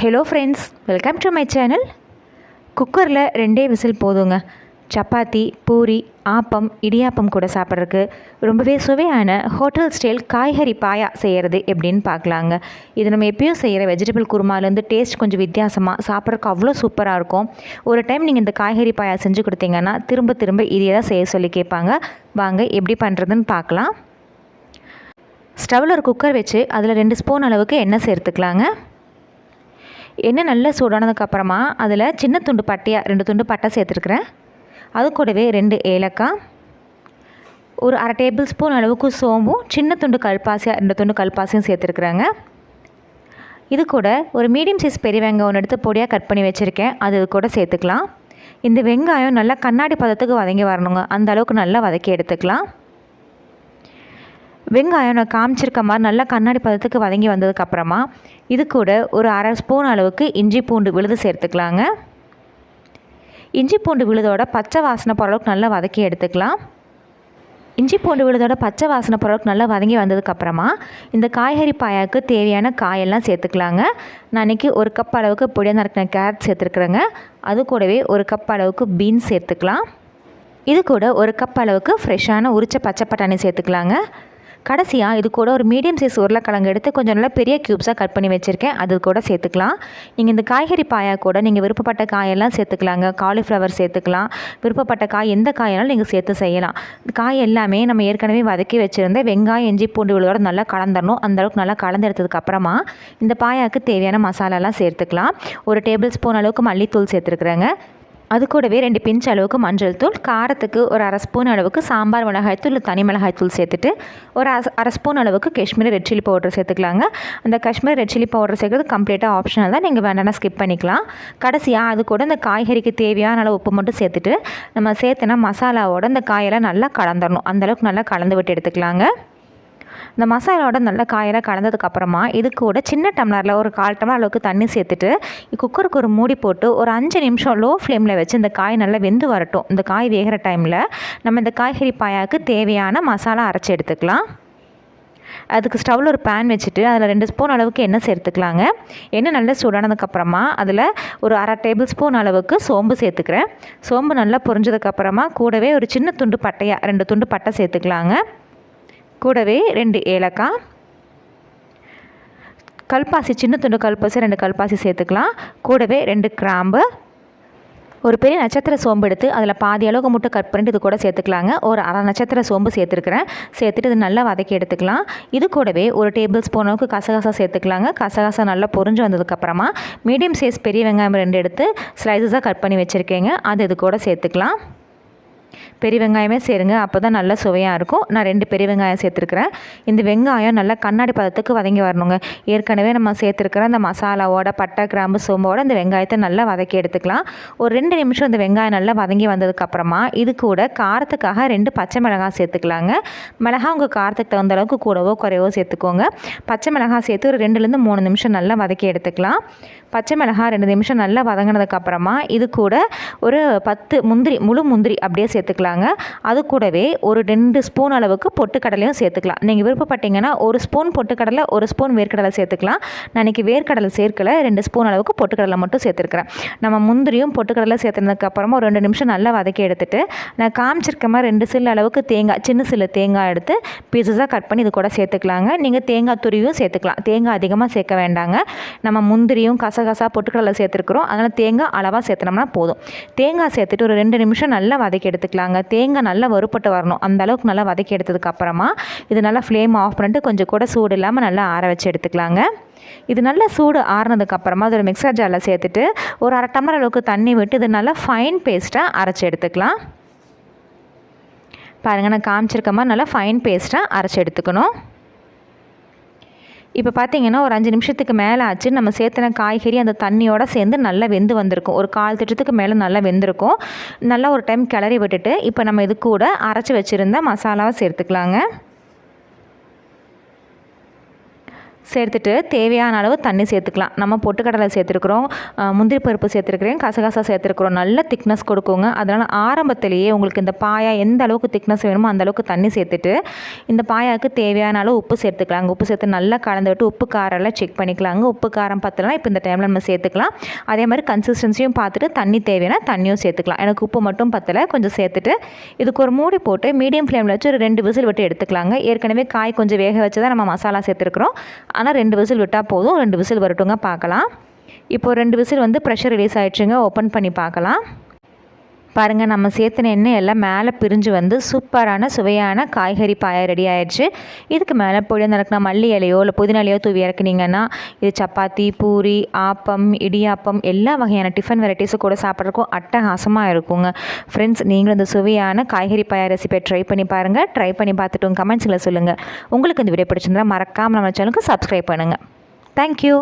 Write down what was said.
Hello friends welcome to my channel குக்கரில் ரெண்டே whistle போதுங்க. சப்பாத்தி பூரி ஆப்பம் இடியாப்பம் கூட சாப்பிட்றதுக்கு ரொம்பவே சுவையான ஹோட்டல் ஸ்டைல் காய்கறி பாயா செய்கிறது எப்படின்னு பார்க்கலாங்க. இது நம்ம எப்பயும் செய்கிற வெஜிடபிள் குருமாலேருந்து டேஸ்ட் கொஞ்சம் வித்தியாசமாக சாப்பிட்றதுக்கு அவ்வளோ சூப்பராக இருக்கும். ஒரு டைம் நீங்கள் இந்த காய்கறி பாயா செஞ்சு கொடுத்தீங்கன்னா திரும்ப திரும்ப இதையே தான் செய்ய சொல்லி கேட்பாங்க. வாங்க எப்படி பண்ணுறதுன்னு பார்க்கலாம். ஸ்டவ்வில் ஒரு குக்கர் வச்சு அதில் ரெண்டு ஸ்பூன் அளவுக்கு எண்ணெய் சேர்த்துக்கலாங்க. எண்ணெய் நல்லா சூடானதுக்கப்புறமா அதில் சின்ன துண்டு பட்டையாக ரெண்டு துண்டு பட்டை சேர்த்துருக்குறேன். அது கூடவே ரெண்டு ஏலக்காய் ஒரு அரை டேபிள் ஸ்பூன் அளவுக்கு சோம்பும் சின்ன துண்டு கல்பாசியாக ரெண்டு துண்டு கல்பாசியும் சேர்த்துருக்குறாங்க. இது கூட ஒரு மீடியம் சைஸ் பெரிய வெங்காயம் ஒன்று எடுத்து பொடியாக கட் பண்ணி வச்சுருக்கேன். அது இது கூட சேர்த்துக்கலாம். இந்த வெங்காயம் நல்லா கண்ணாடி பதத்துக்கு வதங்கி வரணுங்க. அந்த அளவுக்கு நல்லா வதக்கி எடுத்துக்கலாம். வெங்காயம் நான் காமிச்சிருக்க மாதிரி நல்லா கண்ணாடி பதத்துக்கு வதங்கி வந்ததுக்கப்புறமா இது கூட ஒரு அரை ஸ்பூன் அளவுக்கு இஞ்சி பூண்டு விழுது சேர்த்துக்கலாங்க. இஞ்சி பூண்டு விழுதோட பச்சை வாசனை போகிற அளவுக்கு நல்லா வதக்கி எடுத்துக்கலாம். இஞ்சி பூண்டு விழுதோட பச்சை வாசனை பொருளுக்கு நல்லா வதங்கி வந்ததுக்கப்புறமா இந்த காய்கறி பாயாவுக்கு தேவையான காயெல்லாம் சேர்த்துக்கலாங்க. நான் இன்றைக்கி ஒரு கப் அளவுக்கு பொடியாக நறுக்கின கேரட் சேர்த்துருக்குறேங்க. அது கூடவே ஒரு கப் அளவுக்கு பீன்ஸ் சேர்த்துக்கலாம். இது கூட ஒரு கப் அளவுக்கு ஃப்ரெஷ்ஷான உரிச்ச பச்சை பட்டாணி சேர்த்துக்கலாங்க. கடைசியாக இது கூட ஒரு மீடியம் சைஸ் உருளைக்கிழங்கு எடுத்து கொஞ்சம் நல்லா பெரிய க்யூப்ஸாக கட் பண்ணி வச்சுருக்கேன். அது கூட சேர்த்துக்கலாம். நீங்கள் இந்த காய்கறி பாயா கூட நீங்கள் விருப்பப்பட்ட காயெல்லாம் சேர்த்துக்கலாங்க. காலிஃப்ளவர் சேர்த்துக்கலாம். விருப்பப்பட்ட காய் எந்த காயெல்லாம் நீங்கள் சேர்த்து செய்யலாம். காய் எல்லாமே நம்ம ஏற்கனவே வதக்கி வச்சுருந்த வெங்காயம் இஞ்சி பூண்டு விழுதோட நல்லா கலந்துடணும் அந்தளவுக்கு நல்லா கலந்து எடுத்ததுக்கப்புறமா இந்த பாயாவுக்கு தேவையான மசாலாலாம் சேர்த்துக்கலாம். ஒரு டேபிள் ஸ்பூன் அளவுக்கு மல்லித்தூள் சேர்த்துருக்குறேங்க. அது கூடவே ரெண்டு பிஞ்ச் அளவுக்கு மஞ்சள் தூள் காரத்துக்கு ஒரு அரை ஸ்பூன் அளவுக்கு சாம்பார் மிளகாய்த்தூள் தனி மிளகாய்த்தூள் சேர்த்துட்டு ஒரு அரை அரை ஸ்பூன் அளவுக்கு காஷ்மீரி ரெட் சில்லி பவுடர் சேர்த்துக்கலாங்க. அந்த காஷ்மீரி ரெட் சில்லி பவுடர் சேர்க்குறது கம்ப்ளீட்டாக ஆப்ஷனல் தான். நீங்கள் வேண்டாம்னா ஸ்கிப் பண்ணிக்கலாம். கடைசியாக அது கூட இந்த காய்கறிக்கு தேவையான அளவு உப்பு மட்டும் சேர்த்துட்டு நம்ம சேர்த்துனா மசாலாவோட இந்த காயெல்லாம் நல்லா கலந்துடணும் அந்தளவுக்கு நல்லா கலந்து விட்டு எடுத்துக்கலாங்க. இந்த மசாலாவோட நல்லா காயெல்லாம் கலந்ததுக்கப்புறமா இது கூட சின்ன டம்ளரில் ஒரு கால் டம்ளர் அளவுக்கு தண்ணி சேர்த்துட்டு குக்கருக்கு ஒரு மூடி போட்டு ஒரு அஞ்சு நிமிஷம் லோ ஃப்ளேமில் வச்சு இந்த காய் நல்லா வெந்து வரட்டும். இந்த காய் வேகிற டைமில் நம்ம இந்த காய்கறி பாயாவுக்கு தேவையான மசாலா அரைச்சி எடுத்துக்கலாம். அதுக்கு ஸ்டவ்வில் ஒரு பேன் வச்சுட்டு அதில் ரெண்டு ஸ்பூன் அளவுக்கு எண்ணெய் சேர்த்துக்கலாங்க. எண்ணெய் நல்லா சூடானதுக்கப்புறமா அதில் ஒரு அரை டேபிள் ஸ்பூன் அளவுக்கு சோம்பு சேர்த்துக்கிறேன். சோம்பு நல்லா பொரிஞ்சதுக்கப்புறமா கூடவே ஒரு சின்ன துண்டு பட்டையாக ரெண்டு துண்டு பட்டை சேர்த்துக்கலாங்க. கூடவே ரெண்டு ஏலக்காய். கல்பாசி சின்ன துண்டு கல்பாசி ரெண்டு கல்பாசி சேர்த்துக்கலாம். கூடவே ரெண்டு கிராம்பு. ஒரு பெரிய நட்சத்திர சோம்பு எடுத்து அதில் பாதி அளவுக்கு மட்டும் கட் பண்ணிட்டு இது கூட சேர்த்துக்கலாங்க. ஒரு அரை நட்சத்திர சோம்பு சேர்த்துருக்குறேன். சேர்த்துட்டு இது நல்லா வதக்கி எடுத்துக்கலாம். இது கூடவே ஒரு டேபிள் ஸ்பூன் அளவுக்கு கசகசா சேர்த்துக்கலாங்க. கசகசா நல்லா பொரிஞ்சு வந்ததுக்கப்புறமா மீடியம் சைஸ் பெரிய வெங்காயம் ரெண்டு எடுத்து ஸ்லைசஸாக கட் பண்ணி வச்சுருக்கேங்க. அது இது கூட சேர்த்துக்கலாம். பெரிய வெங்காயமே சேருங்க. அப்போ தான் நல்லா சுவையாக இருக்கும். நான் ரெண்டு பெரிய வெங்காயம் சேர்த்துருக்குறேன். இந்த வெங்காயம் நல்லா கண்ணாடி பதத்துக்கு வதங்கி வரணுங்க. ஏற்கனவே நம்ம சேர்த்துருக்கிற அந்த மசாலாவோட பட்டை கிராம்பு சோம்போட இந்த வெங்காயத்தை நல்லா வதக்கி எடுத்துக்கலாம். ஒரு ரெண்டு நிமிஷம் இந்த வெங்காயம் நல்லா வதங்கி வந்ததுக்கப்புறமா இது கூட காரத்துக்காக ரெண்டு பச்சை மிளகாய் சேர்த்துக்கலாங்க. மிளகா உங்கள் காரத்துக்கு தகுந்த அளவுக்கு கூடவோ குறைவோ சேர்த்துக்கோங்க. பச்சை மிளகாய் சேர்த்து ஒரு ரெண்டுலேருந்து மூணு நிமிஷம் நல்லா வதக்கி எடுத்துக்கலாம். பச்சை மிளகாய் ரெண்டு நிமிஷம் நல்லா வதங்கினதுக்கப்புறமா இது கூட ஒரு பத்து முந்திரி முழு முந்திரி அப்படியே சேர்த்துக்கலாங்க. அது கூடவே ஒரு ரெண்டு ஸ்பூன் அளவுக்கு பொட்டுக்கடலையும் சேர்த்துக்கலாம். நீங்கள் விருப்பப்பட்டீங்கன்னா ஒரு ஸ்பூன் பொட்டுக்கடலை ஒரு ஸ்பூன் வேர்க்கடலை சேர்த்துக்கலாம். நான் இன்றைக்கி வேர்க்கடலை சேர்க்கல ரெண்டு ஸ்பூன் அளவுக்கு பொட்டுக்கடலை மட்டும் சேர்த்துருக்கிறேன். நம்ம முந்திரியும் பொட்டுக்கடலை சேர்த்துனதுக்கப்புறமா ஒரு ரெண்டு நிமிஷம் நல்லா வதக்கி எடுத்துட்டு நான் காமிச்சிருக்க மாதிரி ரெண்டு சில்லு அளவுக்கு தேங்காய் சின்ன சில்லு தேங்காய் எடுத்து பீசஸாக கட் பண்ணி இது கூட சேர்த்துக்கலாங்க. நீங்கள் தேங்காய் துருவியும் சேர்த்துக்கலாம். தேங்காய் அதிகமாக சேர்க்க வேண்டாங்க. நம்ம முந்திரியும் கசகசா பொட்டுக்கடலை சேர்த்துருக்குறோம். அதனால் தேங்காய் அளவாக சேர்த்துனோம்னா போதும். தேங்காய் சேர்த்துட்டு ஒரு ரெண்டு நிமிஷம் நல்லா வதக்கி எடுத்துக்கலாங்க. தேங்காய் நல்லா வறுப்பட்டு வரணும். அந்த அளவுக்கு நல்லா வதக்கி எடுத்ததுக்கப்புறமா இது நல்லா ஃப்ளேம் ஆஃப் பண்ணிட்டு கொஞ்சம் கூட சூடு இல்லாமல் நல்லா ஆற வச்சு எடுத்துக்கலாங்க. இது நல்லா சூடு ஆறுனதுக்கப்புறமா அதில் மிக்சர் ஜாரில் சேர்த்துட்டு ஒரு அரை டம்ளர் அளவுக்கு தண்ணி விட்டு இது நல்லா ஃபைன் பேஸ்ட்டாக அரைச்சி எடுத்துக்கலாம். பாருங்கள் நான் காமிச்சிருக்க மாதிரி நல்லா ஃபைன் பேஸ்ட்டாக அரைச்சி எடுத்துக்கணும். இப்போ பார்த்தீங்கன்னா ஒரு அஞ்சு நிமிஷத்துக்கு மேலே ஆச்சு. நம்ம சேர்த்துன காய்கறி அந்த தண்ணியோடு சேர்ந்து நல்லா வெந்து வந்திருக்கும். ஒரு கால் திட்டத்துக்கு மேலே நல்லா வெந்திருக்கும். நல்லா ஒரு டைம் கிளறி விட்டுட்டு இப்போ நம்ம இது கூட அரைச்சி வச்சுருந்த மசாலாவை சேர்த்துக்கலாங்க. சேர்த்துட்டு தேவையான அளவு தண்ணி சேர்த்துக்கலாம். நம்ம பொட்டுக்கடலை சேர்த்துருக்குறோம் முந்திரி பருப்பு சேர்த்துருக்குறேன் கசகசா சேர்த்துருக்குறோம். நல்ல திக்னஸ் கொடுக்குங்க. அதனால் ஆரம்பத்திலேயே உங்களுக்கு இந்த பாயா எந்த அளவுக்கு திக்னஸ் வேணுமோ அந்த அளவுக்கு தண்ணி சேர்த்துட்டு இந்த பாயாவுக்கு தேவையான அளவு உப்பு சேர்த்துக்கலாங்க. உப்பு சேர்த்து நல்லா கலந்து விட்டு உப்பு காரம் எல்லாம் செக் பண்ணிக்கலாங்க. உப்பு காரம் பார்த்துலாம் இப்போ இந்த டைமில் நம்ம சேர்த்துக்கலாம். அதே மாதிரி கன்சிஸ்டன்சியும் பார்த்துட்டு தண்ணி தேவையான தண்ணியும் சேர்த்துக்கலாம். எனக்கு உப்பு மட்டும் பத்தலை கொஞ்சம் சேர்த்துட்டு இதுக்கு ஒரு மூடி போட்டு மீடியம் ஃப்ளேமில் வச்சு ஒரு ரெண்டு விசில் விட்டு எடுத்துக்கலாங்க. ஏற்கனவே காய் கொஞ்சம் வேக வச்சு தான் நம்ம மசாலா சேர்த்துருக்குறோம். ஆனால் ரெண்டு விசில் விட்டால் போதும் ரெண்டு விசில் வரட்டுங்க பார்க்கலாம். இப்போ ரெண்டு விசில் வந்து ப்ரெஷர் ரிலீஸ் ஆகிடுச்சுங்க ஓப்பன் பண்ணி பார்க்கலாம். பாருங்கள் நம்ம சேர்த்துன எண்ணெய் எல்லாம் மேலே பிரிஞ்சு வந்து சூப்பரான சுவையான காய்கறி பாயா ரெடி ஆயிடுச்சு. இதுக்கு மேலே பொழுது நடக்கின மல்லி இலையோ இல்லை புதினாலையோ தூவி இறக்குனீங்கன்னா இது சப்பாத்தி பூரி ஆப்பம் இடியாப்பம் எல்லா வகையான டிஃபன் வெரைட்டிஸும் கூட சாப்பிட்றதுக்கும் அட்டகாசமாக இருக்குங்க. ஃப்ரெண்ட்ஸ் நீங்களும் இந்த சுவையான காய்கறி பாயா ரெசிபியை ட்ரை பண்ணி பாருங்கள் ட்ரை பண்ணி பார்த்துட்டு கமெண்ட்ஸில் சொல்லுங்கள் உங்களுக்கு இந்த வீடியோ பிடிச்சிருந்தா மறக்காமல் நம்ம சேனலுக்கு சப்ஸ்கிரைப் பண்ணுங்கள் தேங்க்யூ